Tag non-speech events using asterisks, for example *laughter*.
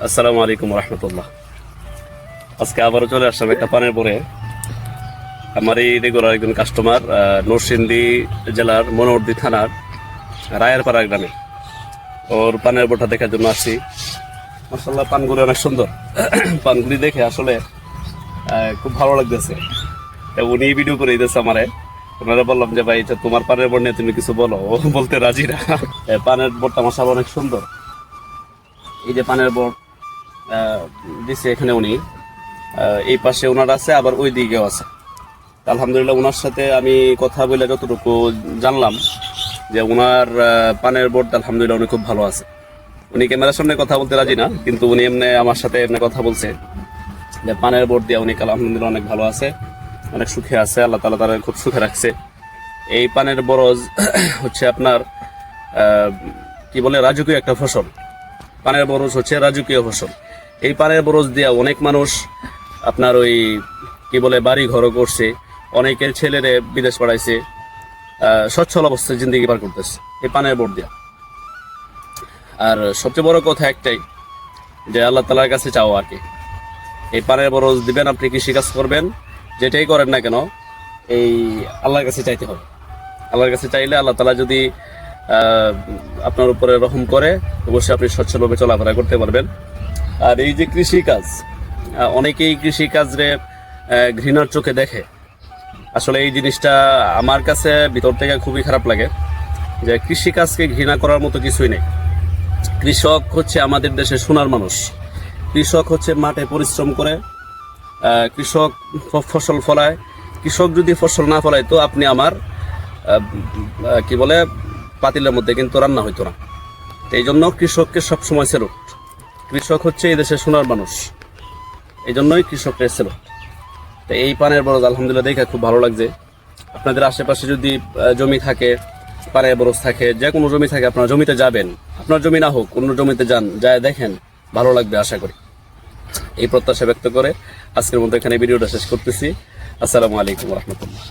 আসসালামু আলাইকুম রহমতুল্লাহ। আজকে আবারও চলে আসলাম একটা পানের পরে আমার এই রেগুলার একজন কাস্টমার নরসিংদী জেলার মনোহরদী থানার রায়ের রায়েরপাড়া গ্রামে। ওর পানের বোটা দেখার জন্য আসছি। মাসাল্লাহ পানগুলি অনেক সুন্দর। পানগুলি দেখে আসলে খুব ভালো লাগতেছে। উনি ভিডিও করে দিতেছে আমারে। ওনারা বললাম যে, ভাই, এটা তোমার পানের বোর্ড নিয়ে তুমি কিছু বলো। বলতে রাজি না। পানের বোর্ডটা মাসাল অনেক সুন্দর। এই যে পানের বোর্ড দিছে এখানে উনি। এই পাশে ওনার আছে, আবার ওই দিকেও আছে। আলহামদুলিল্লাহ ওনার সাথে আমি কথা বলে যতটুকু জানলাম যে ওনার পানের বোর্ড আলহামদুলিল্লাহ উনি খুব ভালো আছে। উনি ক্যামেরার সামনে কথা বলতে রাজি না, কিন্তু উনি এমনি আমার সাথে এমনি কথা বলছে যে পানের বোর্ড দিয়ে উনি আলহামদুলিল্লাহ অনেক ভালো আছে, অনেক সুখে আছে, আল্লাহ তালা তারা খুব সুখে রাখছে। এই পানের বরজ *clears throat* হচ্ছে আপনার কি বলে, রাজকীয় একটা ফসল। পানের বরজ হচ্ছে রাজকীয় ফসল। এই পানের বরজ দিয়ে অনেক মানুষ আপনার ওই কি বলে বাড়ি ঘরও করছে। অনেকের ছেলেরে বিদেশ পাঠাইছে। আহ, সচ্ছল অবস্থায় জিন্দগি পার করতেছে এই পানের বোর্ড দিয়া। আর সবচেয়ে বড় কথা একটাই যে আল্লাহ তালার কাছে চাও আর কি। এই পানের বরজ দিবেন আপনি কৃষিকাজ করবেন যেটাই করেন না কেন এই আল্লাহর কাছে চাইতে হবে। আল্লাহর কাছে চাইলে আল্লাহ তালা যদি আপনার উপরে রহম করে অবশ্যই আপনি সচ্ছলভাবে চলাফেরা করতে পারবেন। আর এই যে কৃষিকাজ অনেকেই কৃষিকাজরে ঘৃণার চোখে দেখে। আসলে এই জিনিসটা আমার কাছে ভিতর থেকে খুবই খারাপ লাগে যে কৃষিকাজকে ঘৃণা করার মতো কিছুই নেই। কৃষক হচ্ছে আমাদের দেশের সোনার মানুষ। কৃষক হচ্ছে মাঠে পরিশ্রম করে কৃষক ফসল ফলায়। কৃষক যদি ফসল না ফলায়, তো আপনি আমার কি বলে, পাতিলের মধ্যে কিন্তু রান্না হইতো না। এই জন্য কৃষককে সবসময় সেলুট। কৃষক হচ্ছে এই দেশের সোনার মানুষ। এই জন্যই কৃষকরা সেলুট তো এই পানের বরজ আলহামদুলিল্লাহ দেখে খুব ভালো লাগছে। আপনাদের আশেপাশে যদি জমি থাকে, পানের বরজ থাকে, যে কোনো জমি থাকে, আপনার জমিতে যাবেন। আপনার জমি না হোক, অন্য জমিতে যান, যায় দেখেন, ভালো লাগবে আশা করি। এই প্রত্যাশা ব্যক্ত করে আজকের মতো এখানে ভিডিওটা শেষ করতেছি। আসসালামু আলাইকুম রহমতুল্লাহ।